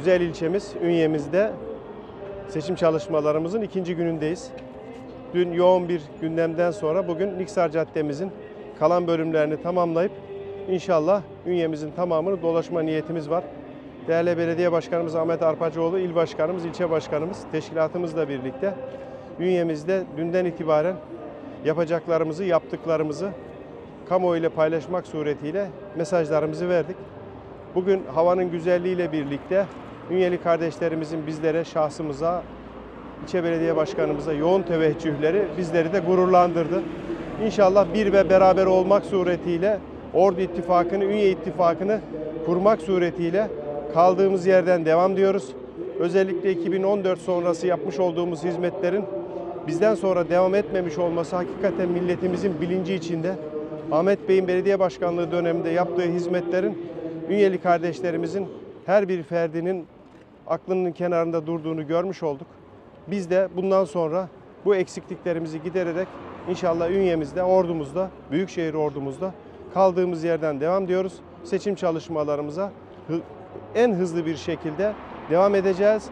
güzel ilçemiz Ünye'mizde seçim çalışmalarımızın ikinci günündeyiz. Dün yoğun bir gündemden sonra bugün Niksar Caddemizin kalan bölümlerini tamamlayıp inşallah Ünye'mizin tamamını dolaşma niyetimiz var. Değerli Belediye Başkanımız Ahmet Arpacıoğlu, İl Başkanımız, İlçe Başkanımız, teşkilatımızla birlikte Ünye'mizde dünden itibaren yapacaklarımızı, yaptıklarımızı kamuoyu ile paylaşmak suretiyle mesajlarımızı verdik. Bugün havanın güzelliğiyle birlikte Ünyeli kardeşlerimizin bizlere, şahsımıza, ilçe belediye başkanımıza yoğun teveccühleri bizleri de gururlandırdı. İnşallah bir ve beraber olmak suretiyle Ordu İttifakı'nı, Ünye İttifakı'nı kurmak suretiyle kaldığımız yerden devam diyoruz. Özellikle 2014 sonrası yapmış olduğumuz hizmetlerin bizden sonra devam etmemiş olması hakikaten milletimizin bilinci içinde. Ahmet Bey'in belediye başkanlığı döneminde yaptığı hizmetlerin Ünyeli kardeşlerimizin her bir ferdinin aklının kenarında durduğunu görmüş olduk. Biz de bundan sonra bu eksikliklerimizi gidererek inşallah Ünye'mizde, ordumuzda, Büyükşehir ordumuzda kaldığımız yerden devam diyoruz. Seçim çalışmalarımıza en hızlı bir şekilde devam edeceğiz.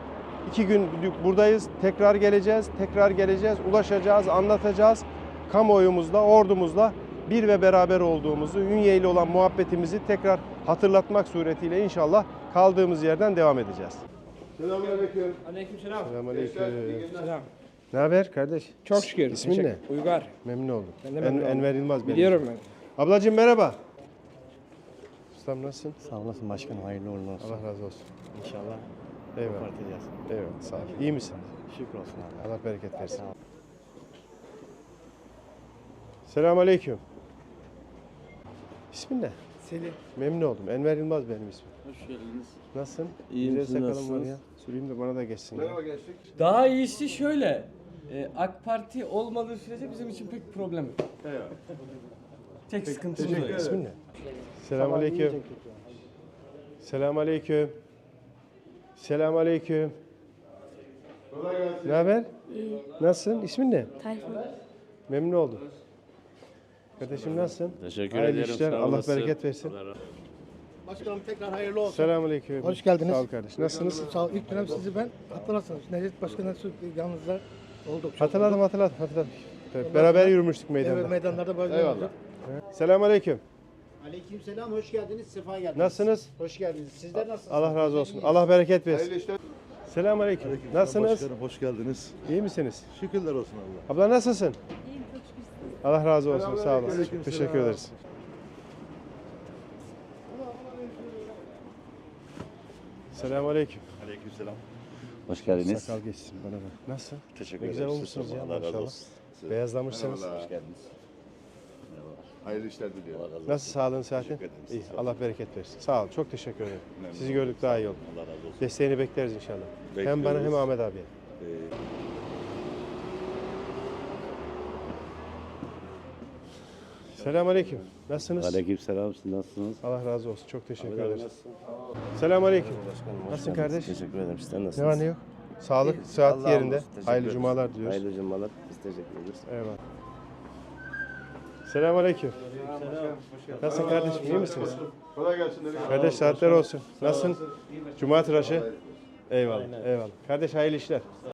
İki gün buradayız, tekrar geleceğiz, tekrar geleceğiz, ulaşacağız, anlatacağız. Kamuoyumuzla, ordumuzla bir ve beraber olduğumuzu, Ünye ile olan muhabbetimizi tekrar hatırlatmak suretiyle inşallah kaldığımız yerden devam edeceğiz. Selamünaleyküm. Aleykümselam. Selamünaleyküm. Selam. Ne haber kardeş? Çok şükür. İsmin Teşekkür- ne? Uygar. Memnun oldum. Ben de En- memnun oldum. Enver Yılmaz benim. Biliyorum ben. Ablacığım merhaba. Ustam nasılsın? Sağ olasın başkanım, hayırlı uğurlu olsun. Allah razı olsun. İnşallah Eyvallah. parteceğiz. Eyvallah. Sağ ol. İyi misin? Şükür olsun abi. Allah bereket versin. Sağ ol. Selamun aleyküm. İsmin ne? Selim. Memnun oldum. Enver Yılmaz benim ismim. Hoş geldiniz. Nasılsın? İyiyim, Güzel siz sakalın var nasılsınız? ya. Süreyim de bana da geçsin. ya. Daha iyisi şöyle. e, AK Parti olmadığı sürece bizim için pek problem yok. Tek sıkıntımız o. yani. İsmin ne? Selamun aleyküm. Selamun aleyküm. Selamun aleyküm. Ne haber? Nasılsın? İsmin ne? Tayfun. Memnun oldum. Kardeşim nasılsın? Teşekkür Hayırlı ederim. işler. sağ Allah olasın. bereket versin. Allah razı- Başkanım tekrar hayırlı olsun. Selamünaleyküm. Hoş geldiniz. Sağ ol kardeş. Nasılsınız? Sağ ol. İlk dönem sizi ben hatırlarsınız. Necdet Başkan'la yanınızda olduk. Çok Hatırladım hatırladım hatırladım. Evet, Beraber yürümüştük meydanda. Evet, meydanlarda böyle Eyvallah. olduk. Selamünaleyküm. Aleykümselam, hoş geldiniz, sefa geldiniz. Nasılsınız? Hoş geldiniz. Sizler nasılsınız? Allah razı olsun. Allah bereket versin. Selamünaleyküm. Nasılsınız? Başkanım hoş geldiniz. İyi misiniz? Şükürler olsun Allah. Abla nasılsın? Allah razı olsun. Sağ olasın. Aleyküm Teşekkür selam. ederiz. Selamünaleyküm. Aleykümselam. Hoş geldiniz. Sakal geçsin bana bak. Nasıl? Teşekkür Ne güzel ederim. olmuşsunuz ya Allah razı maşallah. olsun. Beyazlamışsınız. Merhabalar. Hoş geldiniz. Hayırlı işler diliyorum. Allah razı olsun. Nasıl sağlığın saatin? Teşekkür ederim. İyi. Siz Allah bereket versin. Sağ ol. Çok teşekkür ederim. Memnun Sizi oldum. gördük daha iyi oldu. Allah razı olsun. Desteğini bekleriz inşallah. Hem bana hem. Ahmet abiye. Ee, Selamünaleyküm. Nasılsınız? Aleykümselam. Siz nasılsınız? Allah razı olsun. Çok teşekkür abi ederiz. Başkanım hoş Nasılsın kardeş? Teşekkür ederim. Sizden Ne nasılsınız? var ne yok? Sağlık, sıhhat Allah'a yerinde. Hayırlı cumalar diliyoruz. Hayırlı cumalar. Biz teşekkür ederiz. Eyvallah. Selamünaleyküm. Nasılsın kardeşim? İyi misiniz? Kolay gelsin. Kardeş saatler olsun. Nasılsın? Cuma tıraşı. Eyvallah. Eyvallah. Kardeş hayırlı işler.